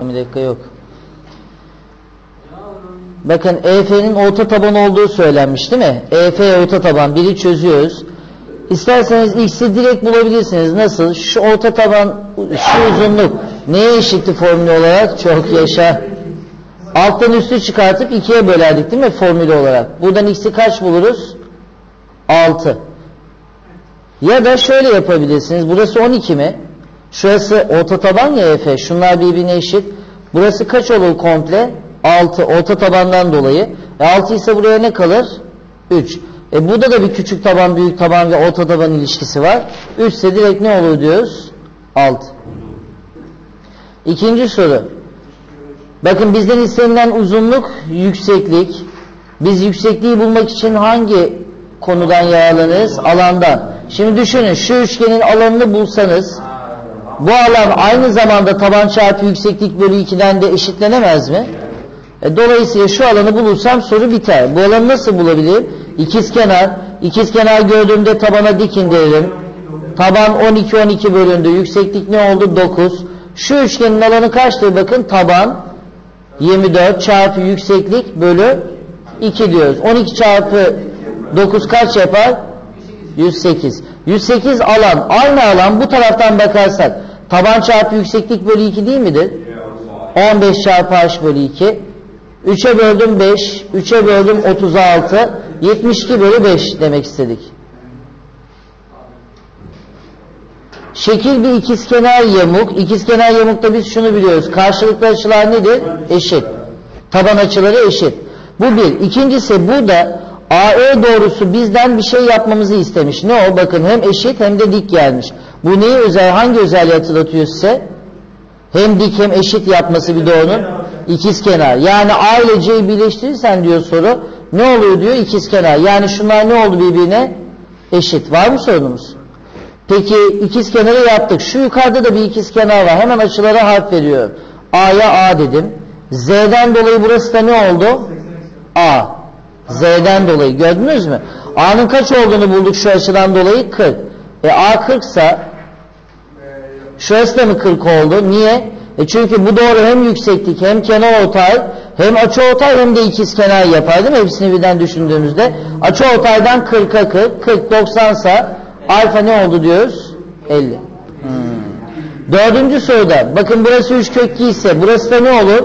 Bir dakika yok. Bakın EF'nin orta taban olduğu söylenmiş değil mi? EF orta taban. Biri çözüyoruz. İsterseniz x'i direkt bulabilirsiniz. Nasıl? Şu orta taban, şu uzunluk neye eşitti formül olarak? Çok yaşa. Alttan üstü çıkartıp ikiye bölerdik değil mi formül olarak? Buradan x'i kaç buluruz? 6. Ya da şöyle yapabilirsiniz. Burası 12 mi? Şurası orta taban ya Efe. Şunlar birbirine eşit. Burası kaç olur komple? 6. Orta tabandan dolayı. E 6 ise buraya ne kalır? 3. E burada da bir küçük taban, büyük taban ve orta taban ilişkisi var. 3 ise direkt ne olur diyoruz? 6. İkinci soru. Bakın bizden istenilen uzunluk, yükseklik. Biz yüksekliği bulmak için hangi konudan yararlanırız? Alandan. Şimdi düşünün şu üçgenin alanını bulsanız bu alan aynı zamanda taban çarpı yükseklik bölü 2'den de eşitlenemez mi? E, dolayısıyla şu alanı bulursam soru biter. Bu alanı nasıl bulabilirim? İkizkenar. İkizkenar gördüğümde tabana dik indiririm. Taban 12 12 bölündü. Yükseklik ne oldu? 9. Şu üçgenin alanı kaçtır? Bakın taban 24 çarpı yükseklik bölü 2 diyoruz. 12 çarpı 9 kaç yapar? 108. 108 alan. Aynı alan bu taraftan bakarsak taban çarpı yükseklik bölü 2 değil midir? 15 çarpı h bölü 2. 3'e böldüm 5. 3'e böldüm 36. 72 bölü 5 demek istedik. Şekil bir ikizkenar yamuk. İkizkenar yamukta biz şunu biliyoruz. Karşılıklı açılar nedir? Eşit. Taban açıları eşit. Bu bir. İkincisi burada AE doğrusu bizden bir şey yapmamızı istemiş. Ne o? Bakın hem eşit hem de dik gelmiş. Bu neyi özel, hangi özelliği hatırlatıyor size? Hem dik hem eşit yapması bir doğrunun ikizkenar. Yani A ile C'yi birleştirirsen diyor soru. Ne oluyor diyor ikizkenar. Yani şunlar ne oldu birbirine? Eşit. Var mı sorunumuz? Peki ikizkenarı yaptık. Şu yukarıda da bir ikizkenar var. Hemen açılara harf veriyorum. A'ya A dedim. Z'den dolayı burası da ne oldu? A. Z'den dolayı gördünüz mü? A'nın kaç olduğunu bulduk şu açıdan dolayı 40. E A 40 ise şurası da mı 40 oldu? Niye? E çünkü bu doğru hem yükseklik hem kenar ortay hem açı ortay hem de ikiz kenar yapar değil mi? Hepsini birden düşündüğümüzde. Açı ortaydan 40'a 40, 40 90 ise alfa ne oldu diyoruz? 50. Hmm. Dördüncü soruda bakın burası 3 kök 2 ise burası da ne olur?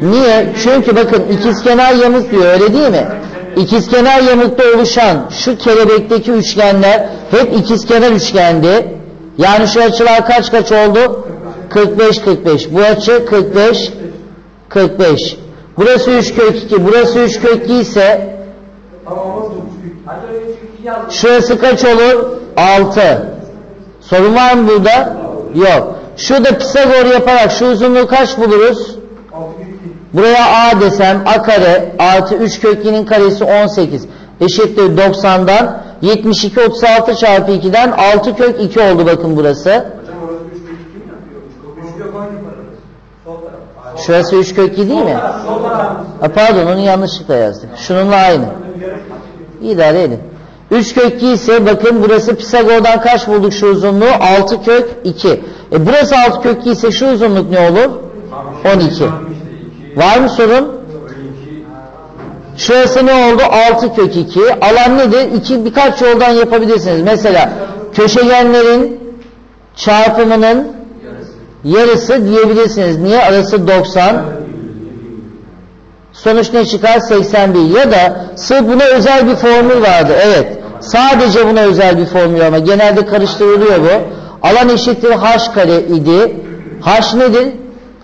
Niye? Çünkü bakın ikizkenar yamuk diyor öyle değil mi? İkizkenar yamukta oluşan şu kelebekteki üçgenler hep ikizkenar üçgendi. Yani şu açılar kaç kaç oldu? 45 45. Bu açı 45 45. Burası 3 kök 2. Burası 3 kök 2 ise şurası kaç olur? 6. Sorun var mı burada? Yok. Şurada Pisagor yaparak şu uzunluğu kaç buluruz? Buraya A desem A kare artı 3 kök 2'nin karesi 18 eşittir 90'dan 72 36 çarpı 2'den 6 kök 2 oldu bakın burası. Şurası 3 kök 2 değil mi? Ha, pardon onu yanlışlıkla yazdık. Şununla aynı. İdare edin. 3 kök 2 ise bakın burası Pisagor'dan kaç bulduk şu uzunluğu? 6 kök 2. E burası 6 kök 2 ise şu uzunluk ne olur? 12. Var mı sorun? Şurası ne oldu? 6 kök 2. Alan nedir? İki, birkaç yoldan yapabilirsiniz. Mesela köşegenlerin çarpımının yarısı diyebilirsiniz. Niye? Arası 90. Sonuç ne çıkar? 81. Ya da sırf buna özel bir formül vardı. Evet. Sadece buna özel bir formül ama genelde karıştırılıyor bu. Alan eşittir h kare idi. h nedir?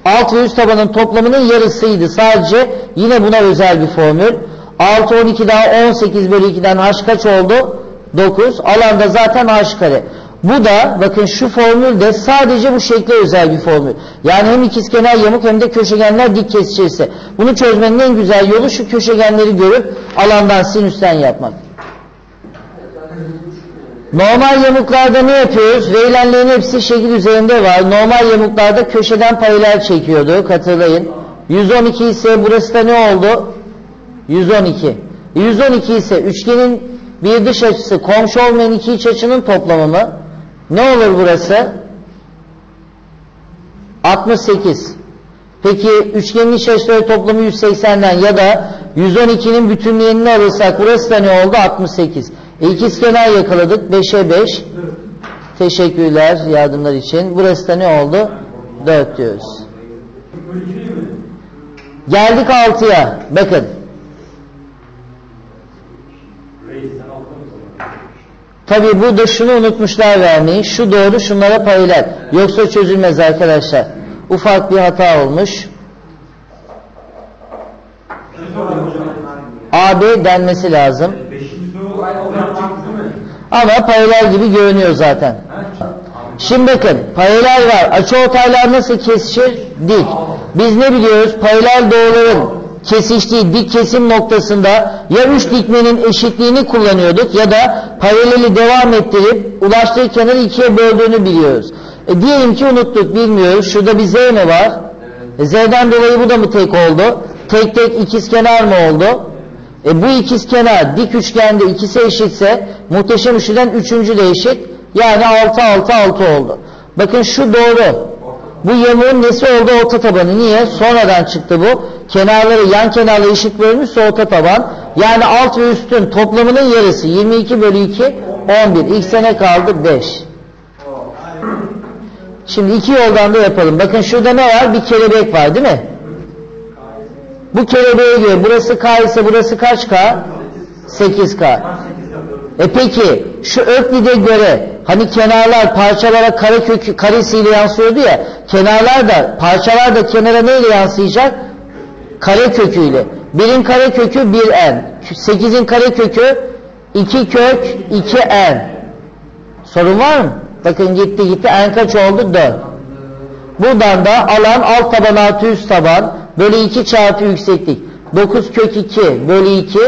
Alt ve üst tabanın toplamının yarısıydı. Sadece yine buna özel bir formül. 6 12 daha 18 bölü 2'den h kaç oldu? 9. Alanda zaten h kare. Bu da bakın şu formül de sadece bu şekle özel bir formül. Yani hem ikizkenar yamuk hem de köşegenler dik kesişirse. Bunu çözmenin en güzel yolu şu köşegenleri görüp alandan sinüsten yapmak. Normal yamuklarda ne yapıyoruz? Verilenlerin hepsi şekil üzerinde var. Normal yamuklarda köşeden paralel çekiyordu. Hatırlayın. 112 ise burası da ne oldu? 112. 112 ise üçgenin bir dış açısı komşu olmayan iki iç açının toplamı mı? Ne olur burası? 68. Peki üçgenin iç açıları toplamı 180'den ya da 112'nin bütünlüğünü alırsak burası da ne oldu? 68. E, ikizkenar yakaladık. 5'e 5. Teşekkürler yardımlar için. Burası da ne oldu? 4 diyoruz. Geldik 6'ya. Bakın. Tabi burada şunu unutmuşlar vermeyi. Şu doğru şunlara paralel. Yoksa çözülmez arkadaşlar. Ufak bir hata olmuş. AB denmesi lazım. Ama paralel gibi görünüyor zaten. Şimdi bakın paralel var. Açıortaylar nasıl kesişir? Dik. Biz ne biliyoruz? Paralel doğruların kesiştiği dik kesim noktasında ya üç dikmenin eşitliğini kullanıyorduk ya da paraleli devam ettirip ulaştığı kenarı ikiye böldüğünü biliyoruz. E diyelim ki unuttuk bilmiyoruz. Şurada bir Z mi var? E Z'den dolayı bu da mı tek oldu? Tek tek ikizkenar mı oldu? E bu ikizkenar dik üçgende ikisi eşitse muhteşem üçlüden üçüncü de eşit. Yani 6 6 6 oldu. Bakın şu doğru. Bu yamuğun nesi oldu orta tabanı? Niye? Sonradan çıktı bu. Kenarları yan kenarla eşit bölmüşse orta taban. Yani alt ve üstün toplamının yarısı 22 bölü 2 11. İlk sene kaldı 5. Şimdi iki yoldan da yapalım. Bakın şurada ne var? Bir kelebek var değil mi? Bu kelebeğe göre burası K ise burası kaç K? 8K. E peki şu Öklid'e göre hani kenarlar parçalara kare kökü karesiyle yansıyordu ya kenarlar da parçalar da kenara neyle yansıyacak? Kare köküyle. Birin kare kökü 1n. 8'in kare kökü 2 kök 2n. Sorun var mı? Bakın gitti gitti n kaç oldu? 4. Buradan da alan alt taban artı üst taban bölü 2 çarpı yükseklik. 9 kök 2 bölü 2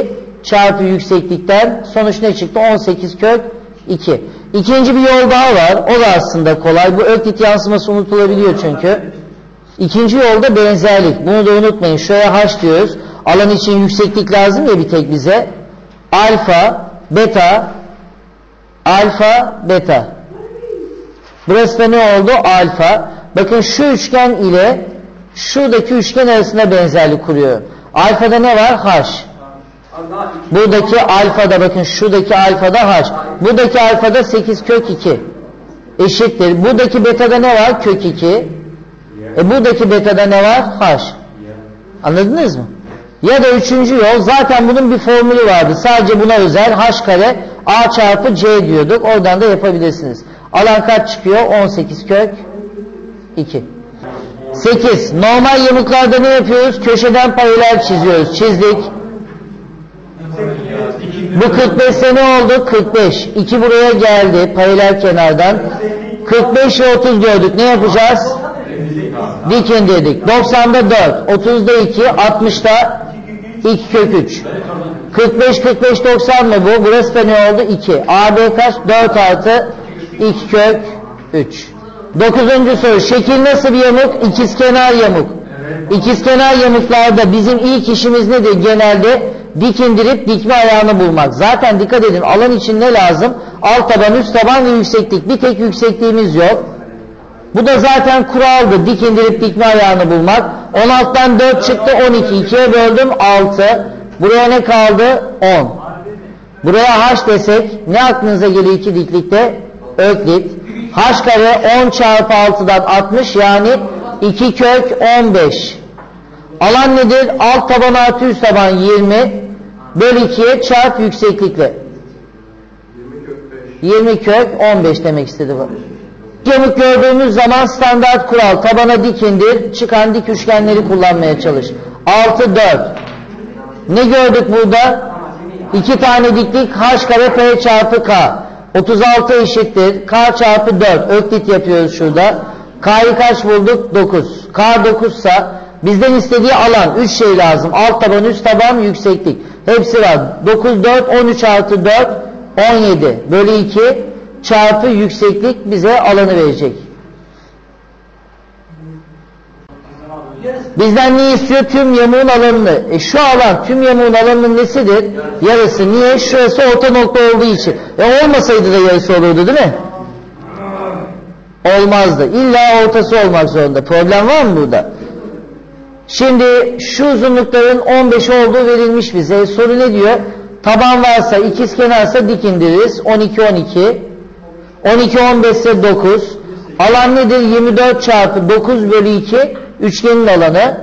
çarpı yükseklikten sonuç ne çıktı? 18 kök 2. İkinci bir yol daha var. O da aslında kolay. Bu öklit yansıması unutulabiliyor çünkü. İkinci yolda benzerlik. Bunu da unutmayın. Şuraya h diyoruz. Alan için yükseklik lazım ya bir tek bize. Alfa, beta, alfa, beta. Burası da ne oldu? Alfa. Bakın şu üçgen ile şuradaki üçgen arasında benzerlik kuruyor. Alfada ne var? H. Buradaki alfada bakın şuradaki alfada H. Buradaki alfada 8 kök 2. Eşittir. Buradaki betada ne var? Kök 2. E buradaki betada ne var? H. Anladınız mı? Ya da üçüncü yol zaten bunun bir formülü vardı. Sadece buna özel h kare a çarpı c diyorduk. Oradan da yapabilirsiniz. Alan kaç çıkıyor? 18 kök 2. 8. Normal yamuklarda ne yapıyoruz? Köşeden paralel çiziyoruz. Çizdik. Bu 45 sene oldu. 45. 2 buraya geldi. Paralel kenardan. 45 ve 30 gördük. Ne yapacağız? Dikin dedik. 90'da 4. 30'da 2. 60'da 2 kök 3. 45 45 90 mı bu? Burası da ne oldu? 2. AB kaç? 4 artı 2 kök 3. Dokuzuncu soru. Şekil nasıl bir yamuk? İkizkenar yamuk. İkizkenar yamuklarda bizim ilk işimiz nedir? Genelde dik indirip dikme ayağını bulmak. Zaten dikkat edin alan için ne lazım? Alt taban, üst taban ve yükseklik. Bir tek yüksekliğimiz yok. Bu da zaten kuraldı. Dik indirip dikme ayağını bulmak. 16'dan 4 çıktı 12. 2'ye böldüm 6. Buraya ne kaldı? 10. Buraya h desek ne aklınıza geliyor iki diklikte? Öklit. H kare 10 çarpı 6'dan 60 yani 2 kök 15. Alan nedir? Alt taban artı üst taban 20 bölü 2'ye çarp yükseklikle. 20 kök 15 demek istedi bu. Yamuk gördüğümüz zaman standart kural tabana dik indir çıkan dik üçgenleri kullanmaya çalış. 6 4. Ne gördük burada? İki tane diklik h kare p çarpı k. 36 eşittir. K çarpı 4. Öklit yapıyoruz şurada. K'yı kaç bulduk? 9. K 9 ise bizden istediği alan 3 şey lazım. Alt taban, üst taban, yükseklik. Hepsi var. 9, 4, 13 artı 4, 17 bölü 2 çarpı yükseklik bize alanı verecek. Bizden ne istiyor? Tüm yamuğun alanını. E şu alan tüm yamuğun alanının nesidir? Yarısı. Niye? Şurası orta nokta olduğu için. E olmasaydı da yarısı olurdu değil mi? Olmazdı. İlla ortası olmak zorunda. Problem var mı burada? Şimdi şu uzunlukların 15 olduğu verilmiş bize. Soru ne diyor? Taban varsa, ikiz kenarsa dik indiririz. 12, 12. 12, 15 ise 9. Alan nedir? 24 çarpı 9 bölü 2. Üçgenin alanı.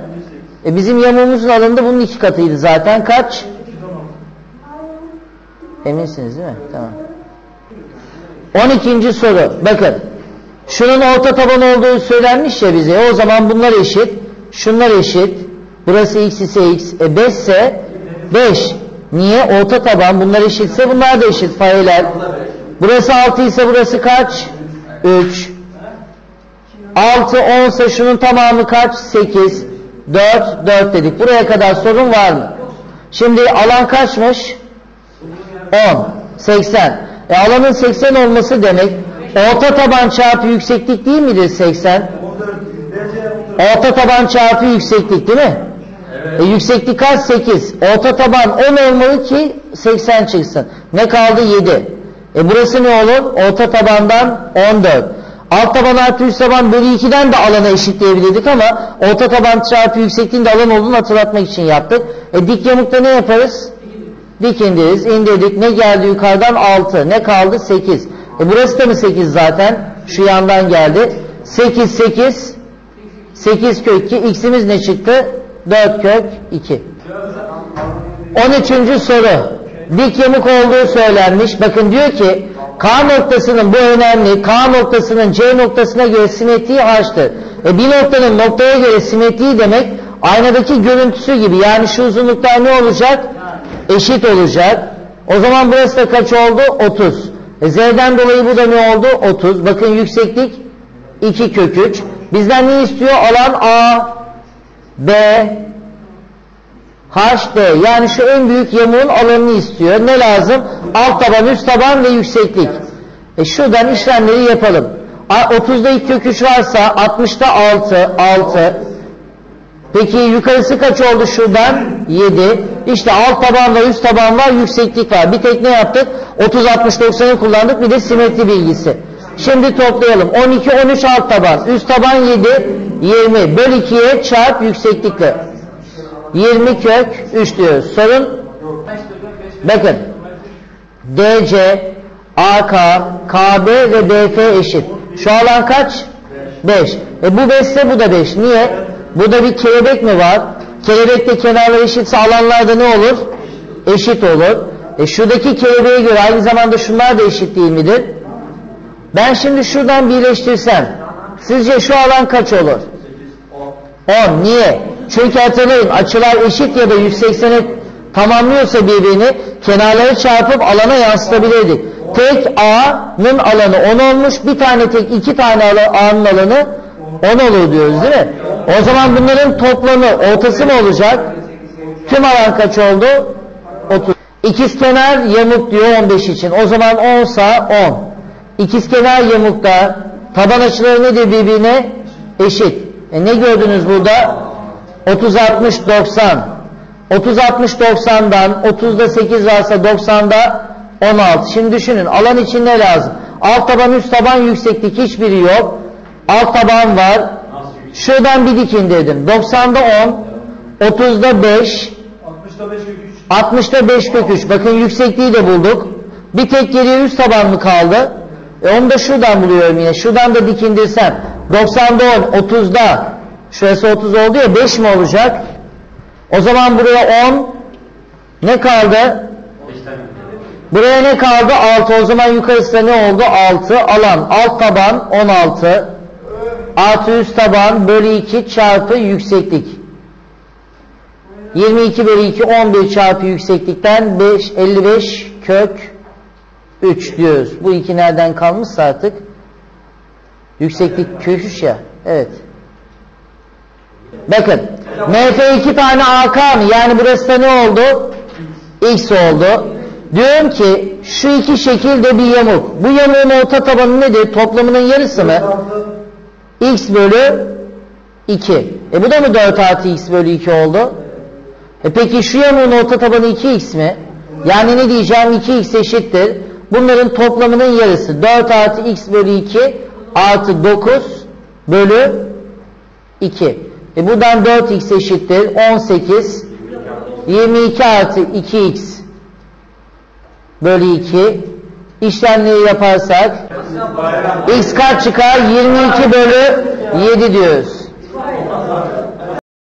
E bizim yamuğumuzun alanı da bunun iki katıydı zaten. Kaç? Eminsiniz değil mi? Tamam. 12. soru. Bakın. Şunun orta taban olduğu söylenmiş ya bize. O zaman bunlar eşit. Şunlar eşit. Burası x ise x. E 5 ise 5. Niye? Orta taban bunlar eşitse bunlar da eşit. Fareler. Burası 6 ise burası kaç? 3. 6 10 ise şunun tamamı kaç? 8. 4 4 dedik. Buraya kadar sorun var mı? Şimdi alan kaçmış? 10. 80. E alanın 80 olması demek orta taban çarpı yükseklik değil midir 80? Orta taban çarpı yükseklik değil mi? E, yükseklik kaç? 8. Orta taban 10 olmalı ki 80 çıksın. Ne kaldı? 7. E burası ne olur? Orta tabandan 14. Alt taban artı üst taban bölü 2'den de alanı eşitleyebilirdik ama orta taban çarpı yüksekliğin de alan olduğunu hatırlatmak için yaptık. E dik yamukta ne yaparız? Dik indiririz. İndirdik. Ne geldi yukarıdan? 6. Ne kaldı? 8. E burası da mı 8 zaten? Şu yandan geldi. 8, 8. 8 kök 2. X'imiz ne çıktı? 4 kök 2. 13. soru. Dik yamuk olduğu söylenmiş. Bakın diyor ki K noktasının bu önemli. K noktasının C noktasına göre simetriği H'tır. E bir noktanın noktaya göre simetriği demek aynadaki görüntüsü gibi. Yani şu uzunluklar ne olacak? Eşit olacak. O zaman burası da kaç oldu? 30. E Z'den dolayı bu da ne oldu? 30. Bakın yükseklik 2 kök 3. Bizden ne istiyor? Alan A, B, HD. Yani şu en büyük yamuğun alanını istiyor. Ne lazım? Alt taban, üst taban ve yükseklik. E şuradan işlemleri yapalım. A- 30'da 2 kök 3 varsa 60'da 6, 6. Peki yukarısı kaç oldu şuradan? 7. İşte alt taban ve üst taban var, yükseklik var. Bir tek ne yaptık? 30, 60, 90'ı kullandık. Bir de simetri bilgisi. Şimdi toplayalım. 12, 13 alt taban. Üst taban 7, 20. Böl 2'ye çarp yükseklikle. 20 kök 3 diyoruz. Sorun? Bakın. DC, AK, KB ve BF eşit. Şu alan kaç? 5. E bu 5 ise bu da 5. Niye? Burada bir kelebek mi var? Kelebekte kenarlar eşitse alanlarda ne olur? Eşit olur. E şuradaki kelebeğe göre aynı zamanda şunlar da eşit değil midir? Ben şimdi şuradan birleştirsem sizce şu alan kaç olur? 10. Niye? Çünkü hatırlayın açılar eşit ya da 180'e tamamlıyorsa birbirini kenarları çarpıp alana yansıtabilirdik. Tek A'nın alanı 10 olmuş. Bir tane tek iki tane A'nın alanı 10 olur diyoruz değil mi? O zaman bunların toplamı ortası mı olacak? Tüm alan kaç oldu? 30. İkizkenar yamuk diyor 15 için. O zaman 10 sa 10. İkizkenar yamukta taban açıları nedir birbirine? Eşit. E ne gördünüz burada? 30 60 90. 30 60 90'dan 30'da 8 varsa 90'da 16. Şimdi düşünün alan için ne lazım? Alt taban üst taban yükseklik hiçbiri yok. Alt taban var. Şuradan bir dik indirdim. 90'da 10, 30'da 5, 60'da 5 kök 3. 60'da 5 kök 3. Bakın yüksekliği de bulduk. Bir tek geriye üst taban mı kaldı? E onu da şuradan buluyorum yine. Şuradan da dik indirsem. 90'da 10, 30'da şurası 30 oldu ya 5 mi olacak? O zaman buraya 10 ne kaldı? Buraya ne kaldı? 6. O zaman yukarısı ne oldu? 6. Alan alt taban 16. Artı üst taban bölü 2 çarpı yükseklik. 22 bölü 2 11 çarpı yükseklikten 5 55 kök 3 diyoruz. Bu iki nereden kalmışsa artık yükseklik kök 3 ya. Evet. Bakın MF iki tane AK mı? Yani burası da ne oldu? X oldu. Diyorum ki şu iki şekilde bir yamuk. Bu yamuğun orta tabanı nedir? Toplamının yarısı mı? X bölü 2. E bu da mı 4 artı X bölü 2 oldu? E peki şu yamuğun orta tabanı 2X mi? Yani ne diyeceğim? 2X eşittir. Bunların toplamının yarısı. 4 artı X bölü 2 artı 9 bölü 2. E buradan 4x eşittir 18 22 artı 2x bölü 2 işlemleri yaparsak x kaç çıkar? 22 bölü 7 diyoruz.